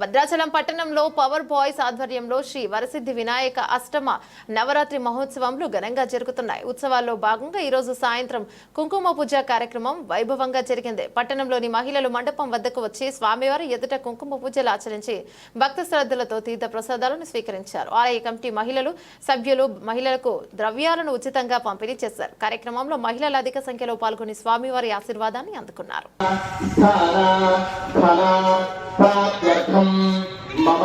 భద్రాచలం పట్టణంలో power boys ఆధ్వర్యంలో శ్రీ వరసిద్ధి వినాయక అష్టమ నవరాత్రి మహోత్సవంలు ఘనంగా జరుగుతున్నాయి. ఉత్సవాల్లో భాగంగా ఈరోజు సాయంత్రం కుంకుమ పూజ కార్యక్రమం వైభవంగా జరిగింది. పట్టణంలోని మహిళలు మండపం వద్దకు వచ్చి స్వామివారి ఎదుట కుంకుమ పూజలు ఆచరించి భక్త శ్రద్ధలతో తీర్థ ప్రసాదాలను స్వీకరించారు. ఆలయ కమిటీ మహిళలు సభ్యులు మహిళలకు ద్రవ్యాలను ఉచితంగా పంపిణీ చేశారు. కార్యక్రమంలో మహిళలు అధిక సంఖ్యలో పాల్గొని స్వామివారి ఆశీర్వాదాన్ని అందుకున్నారు. మమ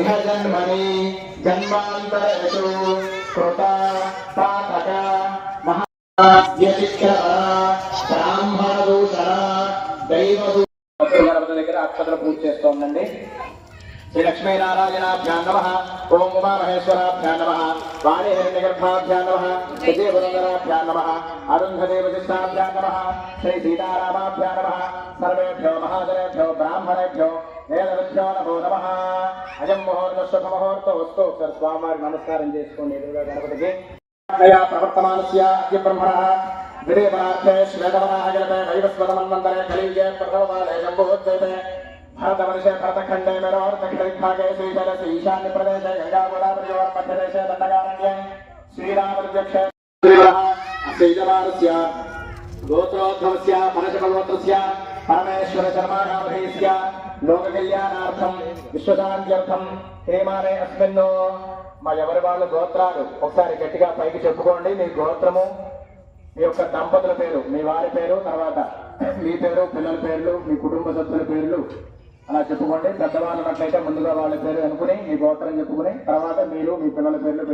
ఇహ జన్మని జన్మాంతరేషు కృత పాతక మహావ్యతిష్ట బ్రాహ్మణదూషణ దైవదూ దగ్గర అక్షతలు పూజ చేస్తోందండి శ్రీ లక్ష్మీనారాయణాభ్యాం నమ ఓం ఉమామహేశ్వరాభ్యాం నమ వాణి హిరణ్యగర్భాభ్యాం నమ విజయపురందరాభ్యాం నమ అరుంధదేవశిష్టాభ్యాం నమ శ్రీ సీతారామాభ్యాం నమ సర్వేభ్యో మహాజనేభ్యో బ్రాహ్మణేభ్యో వేదవిభ్యో నమ అయం ముహూర్త శుభ ముహూర్త వస్తూ. ఒకసారి స్వామివారికి నమస్కారం చేసుకోండి. ఎదురుగా గణపతికి. ప్రవర్తమానస్య అద్య బ్రహ్మణः విదేవనార్థే శ్వేతవనాహగలతే వైవస్వతమన్వంతరే కలిగే ప్రథమపాదే శంభోద్వైతే భరతవర్షే భరతఖండే మెరోర్ధఖండే శ్రీశైలస్య ఈశాన్య ప్రదేశే గంగాగోదావరియోర్ దండకారణ్యే శ్రీరామరుద్రక్షే శ్రీజమానస్య గోత్రోద్భవస్య పరశుభగోత్రస్య పరమేశ్వర శర్మాణామహేస్య లోకకళ్యాణార్థం విశ్వశాంత్యర్థం హేమాలయ అస్మిన్నో మా ఎవరి వాళ్ళ గోత్రాలు? ఒకసారి గట్టిగా పైకి చెప్పుకోండి మీ గోత్రము మీ యొక్క దంపతుల పేరు మీ వారి పేరు తర్వాత మీ పేరు పిల్లల పేర్లు మీ కుటుంబ సభ్యుల పేర్లు. అలా చెప్పుకోండి. పెద్దవాళ్ళు ఉన్నట్లయితే ముందుగా వాళ్ళ పేరు అనుకుని మీ గోత్రం చెప్పుకుని తర్వాత మీరు మీ పిల్లల పేర్లు